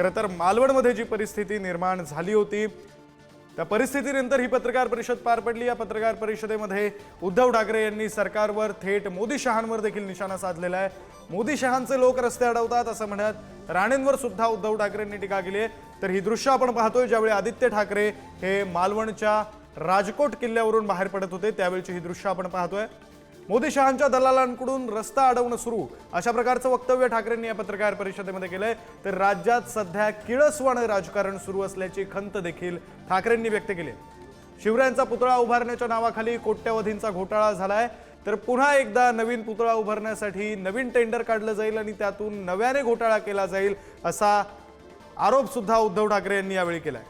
खरं तर मालवणमध्ये जी परिस्थिती निर्माण झाली होती त्या परिस्थितीनंतर ही पत्रकार परिषद पार पडली. या पत्रकार परिषदेमध्ये उद्धव ठाकरे यांनी सरकारवर थेट मोदी शहांवर देखील निशाणा साधलेला आहे. मोदी शहांचे लोक रस्ते अडवतात असं म्हणत राणेंवर सुद्धा उद्धव ठाकरेंनी टीका केली आहे. तर ही दृश्य आपण पाहतोय ज्यावेळी आदित्य ठाकरे हे मालवणच्या राजकोट किल्ल्यावरून बाहेर पडत होते त्यावेळची ही दृश्य आपण पाहतोय. मोदी शहांच्या दलालांकडून रस्ता अडवणं सुरू. अशा प्रकारचं वक्तव्य ठाकरेंनी या पत्रकार परिषदेमध्ये केलंय. तर राज्यात सध्या किळसवाणं राजकारण सुरू असल्याची खंत देखील ठाकरेंनी व्यक्त केली. शिवरायांचा पुतळा उभारण्याच्या नावाखाली कोट्यवधींचा घोटाळा झालाय. तर पुन्हा एकदा नवीन पुतळा उभारण्यासाठी नवीन टेंडर काढलं जाईल आणि त्यातून नव्याने घोटाळा केला जाईल असा आरोप सुद्धा उद्धव ठाकरे यांनी यावेळी केलाय.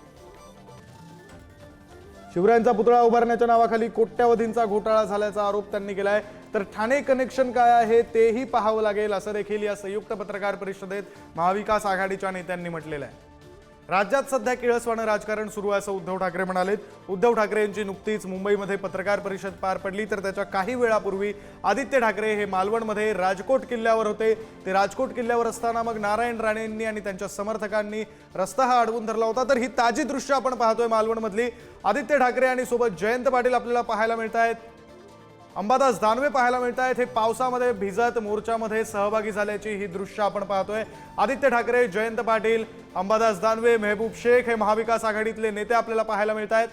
शिवरायांचा पुतळा उभारण्याच्या नावाखाली कोट्यावधींचा घोटाळा झाल्याचा आरोप त्यांनी केलाय. तर ठाणे कनेक्शन काय आहे तेही पाहावं लागेल असं देखील या संयुक्त पत्रकार परिषदेत महाविकास आघाडीच्या नेत्यांनी म्हटलेलं आहे. राज्यात सध्या किळसवाणं राजकारण सुरू आहे असं उद्धव ठाकरे म्हणाले उद्धव ठाकरे यांची नुकतीच मुंबईमध्ये पत्रकार परिषद पार पडली तर त्याच्या काही वेळापूर्वी आदित्य ठाकरे हे मालवणमध्ये राजकोट किल्ल्यावर होते. ते राजकोट किल्ल्यावर असताना मग नारायण राणेंनी आणि त्यांच्या समर्थकांनी रस्ता हा अडवून धरला होता. तर ही ताजी दृश्य आपण पाहतोय मालवणमधली. आदित्य ठाकरे आणि सोबत जयंत पाटील आपल्याला पाहायला मिळत आहेत अंबादास दानवे पाहायला मिळत आहेत हे पावसामध्ये भिजत मोर्चामध्ये सहभागी झाल्याची ही दृश्य आपण पाहतोय. आदित्य ठाकरे जयंत पाटील अंबादास दानवे मेहबूब शेख हे महाविकास आघाडीतले नेते आपल्याला पाहायला मिळत आहेत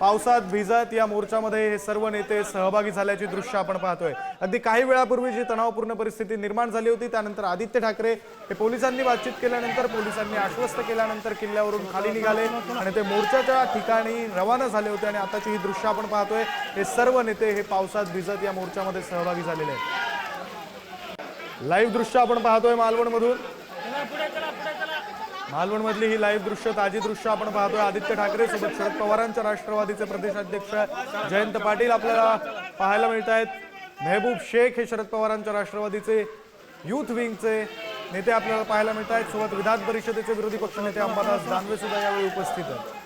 पावसात भिजत या मोर्चामध्ये हे सर्व नेते सहभागी झाल्याची दृश्य आपण पाहतोय. अगदी काही वेळापूर्वी जी तणावपूर्ण परिस्थिती निर्माण झाली होती त्यानंतर आदित्य ठाकरे हे पोलिसांनी बातचीत केल्यानंतर पोलिसांनी आश्वस्त केल्यानंतर किल्ल्यावरून खाली निघाले आणि ते मोर्चाच्या ठिकाणी रवाना झाले होते आणि आताची ही दृश्य आपण पाहतोय. हे सर्व नेते हे पावसात भिजत या मोर्चामध्ये सहभागी झालेले आहेत. लाईव्ह दृश्य आपण पाहतोय मालवणमधून. मालवण मधली ही लाईव्ह दृश्य ताजी दृश्य आपण पाहतोय. आदित्य ठाकरे सोबत शरद पवारांच्या राष्ट्रवादीचे प्रदेशाध्यक्ष जयंत पाटील आपल्याला पाहायला मिळत आहेत मेहबूब शेख हे शरद पवारांच्या राष्ट्रवादीचे युथ विंगचे नेते आपल्याला पाहायला मिळत आहेत सोबत विधान परिषदेचे विरोधी पक्षनेते अंबादास दानवे सुद्धा यावेळी उपस्थित आहेत.